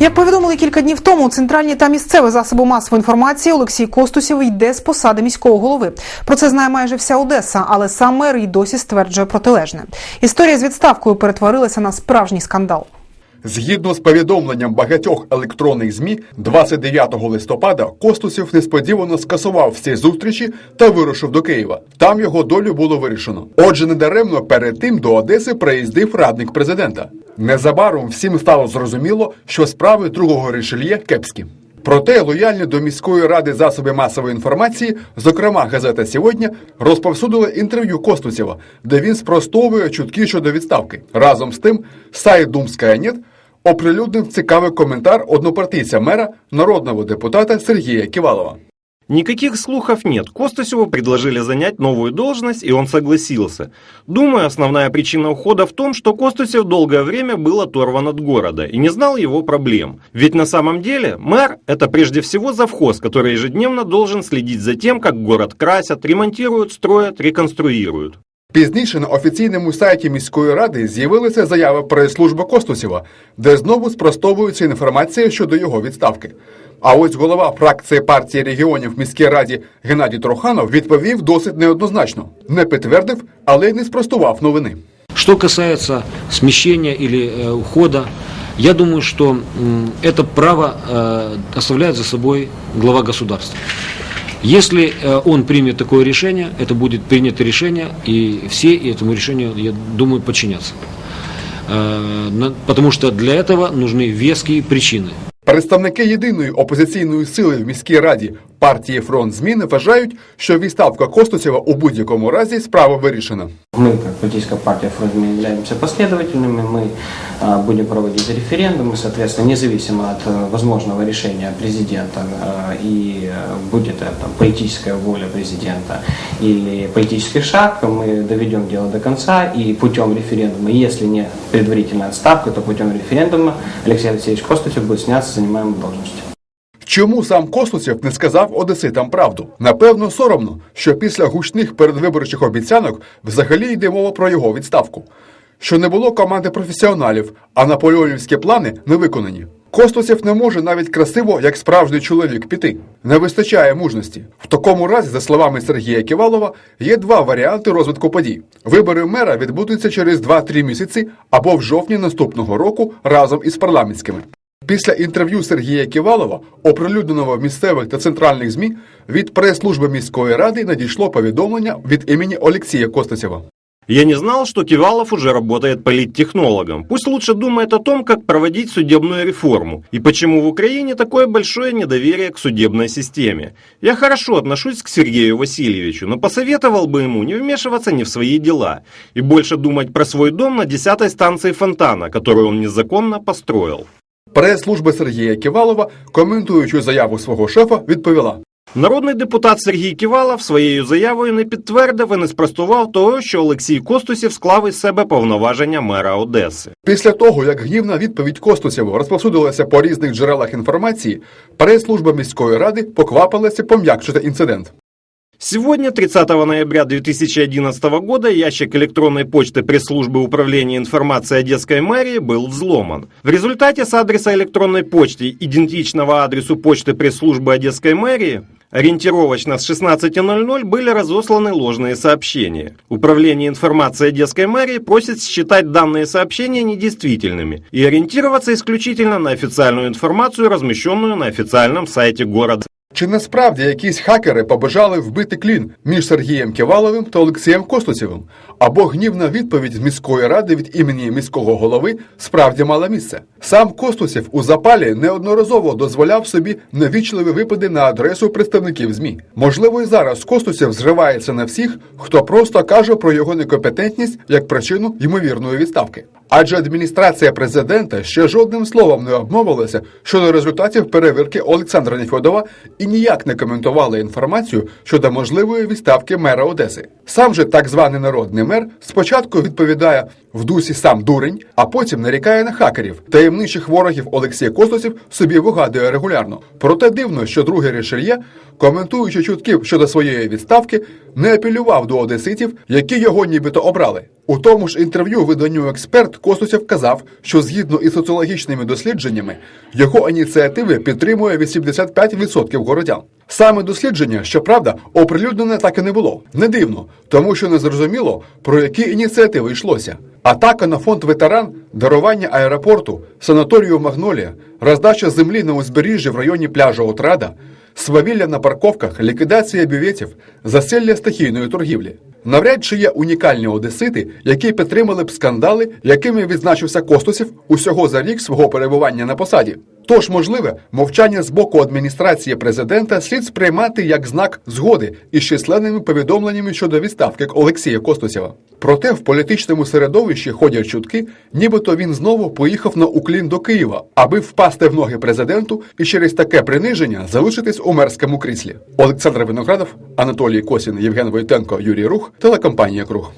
Як повідомили кілька днів тому, центральні та місцеві засоби масової інформації Олексій Костусєв йде з посади міського голови. Про це знає майже вся Одеса, але сам мер і досі стверджує протилежне. Історія з відставкою перетворилася на справжній скандал. Згідно з повідомленням багатьох електронних ЗМІ, 29 листопада Костусів несподівано скасував всі зустрічі та вирушив до Києва. Там його долю було вирішено. Отже, недаремно перед тим до Одеси приїздив радник президента. Незабаром всім стало зрозуміло, що справи другого рішельє кепські. Проте лояльні до міської ради засоби масової інформації, зокрема газета сьогодні, розповсюдили інтерв'ю Костусєва, де він спростовує чутки щодо відставки. Разом з тим, сайт Думська.нет оприлюднив цікавий коментар однопартійця мера народного депутата Сергія Ківалова. Никаких слухов нет. Костасеву предложили занять новую должность, и он согласился. Думаю, основная причина ухода в том, что Костасев долгое время был оторван от города и не знал его проблем. Ведь на самом деле мэр – это прежде всего завхоз, который ежедневно должен следить за тем, как город красят, ремонтируют, строят, реконструируют. Пізніше на офіційному сайті міської ради з'явилася заява прес-служби Костусєва, де знову спростовується інформація щодо його відставки. А ось голова фракції партії регіонів в міській раді Геннадій Труханов відповів досить неоднозначно, не підтвердив, але й не спростував новини. Что касается смещения или э, ухода, я думаю, что м, это право э, оставляет за собой глава государства. Если э, он примет такое решение, это будет принято решение, и все этому решению, я думаю, подчинятся. Э, на- Потому что для этого нужны веские причины. Представники єдиної опозиційної сили в міській раді партії Фронт зміни вважають, що відставка Костусєва у будь-якому разі справа вирішена. Мы, как политическая партия Фронт Змеи, являемся последовательными. Мы а, будем проводить референдумы, соответственно, независимо от э, возможного решения президента э, и э, будет это там, политическая воля президента или политический шаг, мы доведем дело до конца и путем референдума, если не предварительная отставка, то путем референдума Алексей Алексеевич Костусев будет сняться с занимаемой должности. Чому сам Костусєв не сказав одеситам правду? Напевно, соромно, що після гучних передвиборчих обіцянок взагалі йде мова про його відставку. Що не було команди професіоналів, а наполеонівські плани не виконані. Костусєв не може навіть красиво, як справжній чоловік, піти. Не вистачає мужності. В такому разі, за словами Сергія Ківалова, є два варіанти розвитку подій. Вибори мера відбудуться через 2-3 місяці або в жовтні наступного року разом із парламентськими. Після інтерв'ю Сергія Ківалова, оприлюдненого в місцевих та центральних ЗМІ, від прес-служби міської ради надійшло повідомлення від імені Олексія Костасєва. Я не знал, что Кивалов уже работает политтехнологом. Пусть лучше думает о том, как проводить судебную реформу и почему в Украине такое большое недоверие к судебной системе. Я хорошо отношусь к Сергею Васильевичу, но посоветовал бы ему не вмешиваться ни в свои дела и больше думать про свой дом на 10 станции фонтана, которую он незаконно построил. Прес-служба Сергія Ківалова, коментуючи заяву свого шефа, відповіла: Народний депутат Сергій Ківалов своєю заявою не підтвердив і не спростував того, що Олексій Костусів склав із себе повноваження мера Одеси. після того, як гнівна відповідь Костусєва розповсюдилася по різних джерелах інформації, прес-служба міської ради поквапилася пом'якшити інцидент. Сегодня, 30 ноября 2011 года, ящик электронной почты пресс-службы управления информацией Одесской мэрии был взломан. В результате с адреса электронной почты, идентичного адресу почты пресс-службы Одесской мэрии, ориентировочно с 16.00 были разосланы ложные сообщения. Управление информацией Одесской мэрии просит считать данные сообщения недействительными и ориентироваться исключительно на официальную информацию, размещенную на официальном сайте города. Чи насправді якісь хакери побажали вбити клін між Сергієм Ківаловим та Олексієм Костусєвим? Або гнівна відповідь міської ради від імені міського голови справді мала місце? Сам Костусєв у запалі неодноразово дозволяв собі невічливі випади на адресу представників ЗМІ. Можливо, і зараз Костусєв зривається на всіх, хто просто каже про його некомпетентність як причину ймовірної відставки. Адже адміністрація президента ще жодним словом не обмовилася щодо результатів перевірки Олександра Нефьодова і ніяк не коментували інформацію щодо можливої відставки мера Одеси. Сам же так званий народний мер спочатку відповідає в дусі сам дурень, а потім нарікає на хакерів. Таємничих ворогів Олексій Костосів собі вигадує регулярно. Проте дивно, що другий рішельє, коментуючи чутки щодо своєї відставки, не апелював до одеситів, які його нібито обрали. У тому ж інтерв'ю виданню експерт Костусів казав, що згідно із соціологічними дослідженнями його ініціативи підтримує 85% городян. Саме дослідження, щоправда, оприлюднене так і не було. Не дивно, тому що не зрозуміло, про які ініціативи йшлося. Атака на фонд ветеран, дарування аеропорту, санаторію Магнолія, роздача землі на узбережжі в районі пляжу Отрада, свавілля на парковках, ліквідація бюветів, засилля стихійної торгівлі. Навряд чи є унікальні одесити, які підтримали б скандали, якими відзначився Костусів усього за рік свого перебування на посаді. Тож, можливе, мовчання з боку адміністрації президента слід сприймати як знак згоди із численними повідомленнями щодо відставки Олексія Костусєва. Проте в політичному середовищі ходять чутки, нібито він знову поїхав на уклін до Києва, аби впасти в ноги президенту і через таке приниження залишитись у мерському кріслі. Олександр Виноградов, Анатолій Косін, Євген Войтенко, Юрій Рух, телекомпанія Круг.